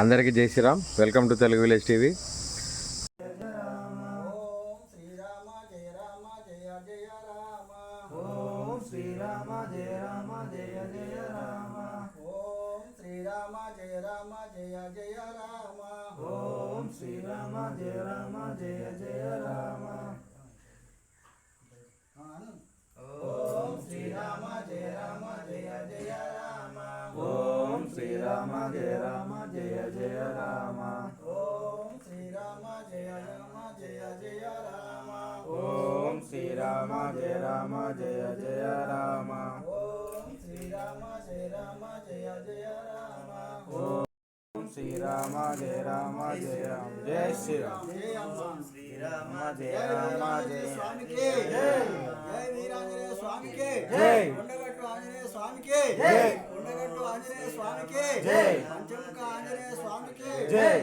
అందరికీ జై Shri Ram. Welcome to Telugu village TV. Shri Rama జయ రామ జయ జయ రామ. ఓం శ్రీరామ జయ రామ. जय जय राम ओम श्री राम जय राम जय जय राम ओम श्री राम जय राम जय जय राम ओम श्री राम जय राम जय जय राम ओम श्री राम जय राम जय राम जय श्री राम जय श्री राम जय राम जय स्वामी के जय जय वीरांजनेय स्वामी के जय स्वामी के जय ఆంజనేయ స్వామికి. జై. పంచముఖ ఆంజనేయ స్వామికి. జై.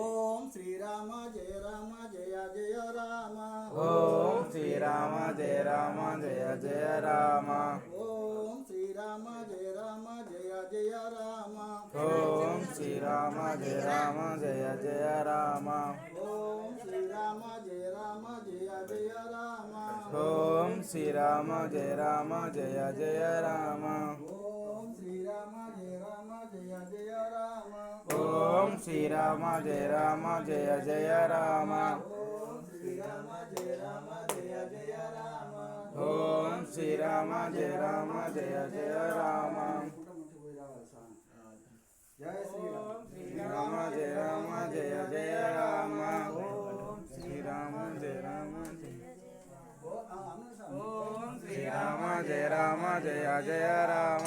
ఓం శ్రీరామ జయ రామ జయ జయ రామ. ఓం శ్రీరామ జయ రామ జయ జయ రామ. ఓం శ్రీరామ జయ రామ జయ జయ రామ. ఓం శ్రీరామ జయ రామ జయ జయ రామ. ఓం శ్రీరామ జయ రామ జయ జయ రామ. ఓం శ్రీరామ జయ రామ జయ జయ రామ. ఓం శ్రీరామ జయ రామ జయ జయ రామ. ఓం శ్రీరామ జయ రామ జయ జయ రామ. ఓం శ్రీరామ జయ రామ జయ జయ రామ. ఓం శ్రీరామ జయ రామ జయ జయ రామ. జయ శ్రీరామ్ శ్రీరామ జయ రామ జయ జయ రామ. ఓం శ్రీరామ జయ రామ జయ. ఓం శ్రీరామ జయ రామ జయ జయ రామ.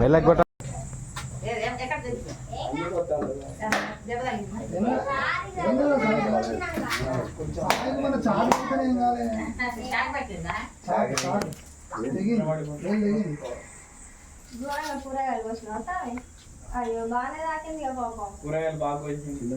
వెళ్ళగొట్ట కూరగాయలు బాగా వచ్చింది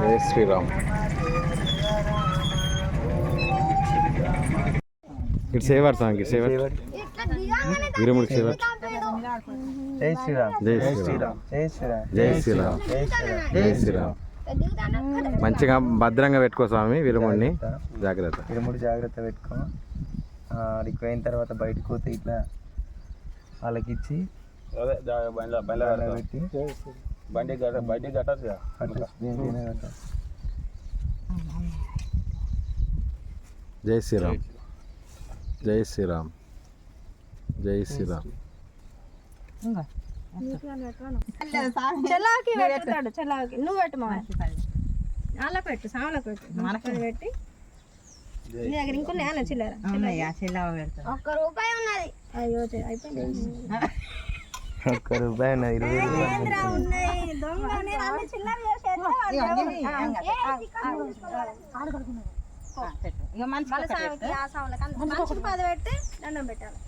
జయ శ్రీరామ్. ఇటు సేవర్ సాంగ్ ఇటు సేవర్. వీరముడికి సేవర్. జై శ్రీరామ్. జై శ్రీరామ్. జై శ్రీరామ్. జై శ్రీరామ్. జై శ్రీరామ్. మంచిగా భద్రంగా పెట్టుకో స్వామి వీరముడిని జాగ్రత్త. ఇరుముడు జాగ్రత్త పెట్టుకో. అడిగి పోయిన తర్వాత బయటకు పోతే ఇట్లా వాళ్ళకి ఇచ్చి పెట్టి బండి గట్ట బండి కట్టచ్చు. జై శ్రీరామ్ జై శ్రీరామ్ జై శ్రీరామ్ చెల్లాకి పెట్టుతాడు చెల్లాకి నువ్వు పెట్టు మా అలా పెట్టు సామలకు పెట్టు మనకు. పెట్టి. నీ దగ్గర ఇంకొన్నాయా అన్న చిల్లర? ఉన్నాయా చెల్లవ పెడతా. ఒక్క రూపాయి ఉన్నది. అయ్యో అయిపోయింది. ఒక్క రూపాయి ఉన్నది? ఇరవై పది పెట్టి దండం పెట్టాలి.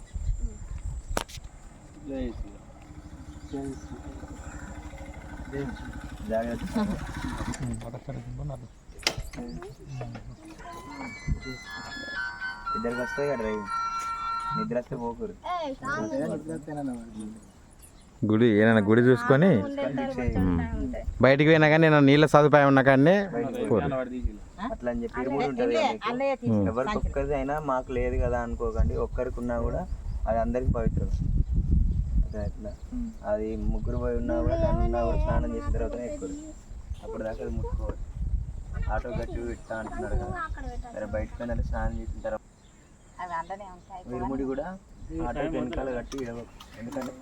ఇద్దరికి వస్తాయి కదా నిద్ర వస్తే పోకూరు గుడి ఏదైనా గుడి చూసుకొని బయటికి పోయినా కానీ నేను నీళ్ళ సదుపాయం ఉన్న కానీ అట్లా అని చెప్పి ఉంటుంది ఎవరికి ఒక్కరిది అయినా మాకు లేదు కదా అనుకోకండి. ఒక్కరికి ఉన్నా కూడా అది అందరికి పవిత్రం. అట్లా అది ముగ్గురు పోయి ఉన్నా కూడా దాన్ని ఉన్నా కూడా స్నానం చేసిన తర్వాతనే ఎక్కువ. అప్పుడు దాకా అది ముట్టుకోవాలి. ఆటో గట్టి పెట్టా అంటున్నారు కదా. సరే బయటకు స్నానం చేసిన తర్వాత అవి అందనే ఉంటాయి. ఇరుముడి కూడా ఆటో వెనకాల కట్టి ఎందుకంటే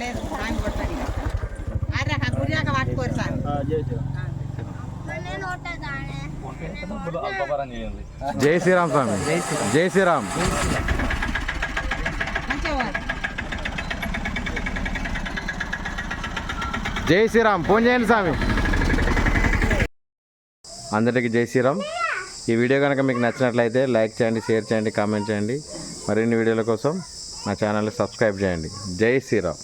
లేదు. అరే గురియాక పట్టుకోరు సార్. జై శ్రీరామ్. స్వామి. జై శ్రీరామ్. జై శ్రీరామ్. ఫోన్ చేయండి స్వామి. అందరికీ జై శ్రీరామ్. ఈ వీడియో కనుక మీకు నచ్చినట్లయితే లైక్ చేయండి షేర్ చేయండి కామెంట్ చేయండి. మరిన్ని వీడియోల కోసం నా ఛానల్ని సబ్స్క్రైబ్ చేయండి. జై శ్రీరామ్.